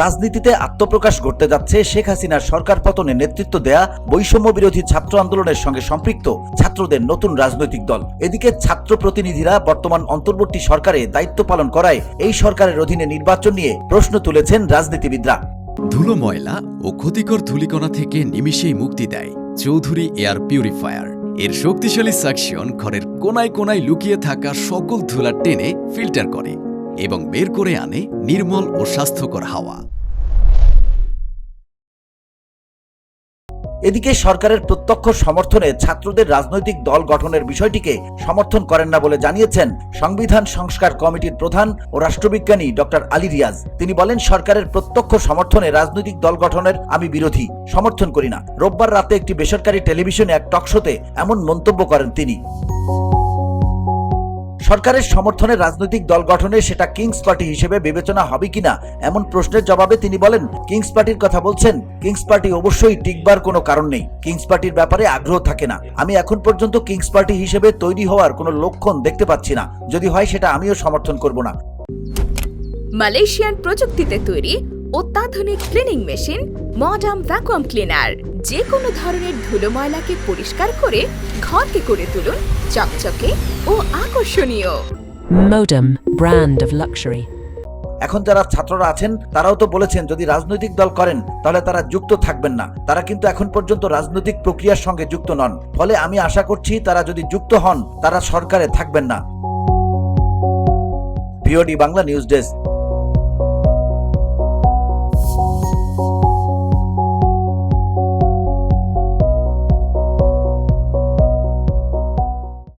রাজনীতিতে আত্মপ্রকাশ ঘটতে যাচ্ছে শেখ হাসিনার সরকার পতনে নেতৃত্ব দেয়া বৈষম্য বিরোধী ছাত্র আন্দোলনের সঙ্গে সম্পৃক্ত ছাত্রদের নতুন রাজনৈতিক দল। এদিকে ছাত্র প্রতিনিধিরা বর্তমান অন্তর্বর্তী সরকারে দায়িত্ব পালন করায় এই সরকারের অধীনে নির্বাচন নিয়ে প্রশ্ন তুলেছেন রাজনীতিবিদরা। ধুলো ময়লা ও ক্ষতিকর ধূলিকণা থেকে নিমিষেই মুক্তি দেয় চৌধুরী এয়ার পিউরিফায়ার। এর শক্তিশালী সাকশন ঘরের কোনায় কোনায় লুকিয়ে থাকা সকল ধুলা টেনে ফিল্টার করে। এবং বের করে আনে নির্মল ও স্বাস্থ্যকর হাওয়া। এদিকে সরকারের প্রত্যক্ষ সমর্থনে ছাত্রদের রাজনৈতিক দল গঠনের বিষয়টিকে সমর্থন করেন না বলে জানিয়েছেন সংবিধান সংস্কার কমিটির প্রধান ও রাষ্ট্রবিজ্ঞানী ডক্টর আলী রিয়াজ। তিনি বলেন, সরকারের প্রত্যক্ষ সমর্থনে রাজনৈতিক দল গঠনের আমি বিরোধী, সমর্থন করি না। রোববার রাতে একটি বেসরকারি টেলিভিশনে এক টকশোতে এমন মন্তব্য করেন তিনি। সরকারের সমর্থনে রাজনৈতিক দল গঠনে সেটা কিংস পার্টি হিসেবে বিবেচনা হবে কিনা, এমন প্রশ্নের জবাবে তিনি বলেন, কিংস পার্টির কথা বলছেন, কিংস পার্টি অবশ্যই টিকবার কোনো কারণ নেই, কিংস পার্টির ব্যাপারে আগ্রহ থাকে না। আমি এখন পর্যন্ত কিংস পার্টি হিসেবে তৈরি হওয়ার কোনো লক্ষণ দেখতে পাচ্ছি না, যদি হয় সেটা আমিও সমর্থন করব না। মালয়েশিয়ান প্রযুক্তিতে তৈরি অত্যাধুনিক cleaning machine modern vacuum cleaner. যে কোনো ধরনের ধুলো ময়লাকে পরিষ্কার করে ঘরকে করে তুলুন চকচকে ও আকর্ষণীয়। মডার্ন ব্র্যান্ড অফ লাক্সারি এখন যারা ছাত্ররা আছেন তারাও তো বলেছেন যদি রাজনৈতিক দল করেন তাহলে তারা যুক্ত থাকবেন না। তারা কিন্তু এখন পর্যন্ত রাজনৈতিক প্রক্রিয়ার সঙ্গে যুক্ত নন। ফলে আমি আশা করছি তারা যদি যুক্ত হন তারা সরকারে থাকবেন না। Bangla news desk.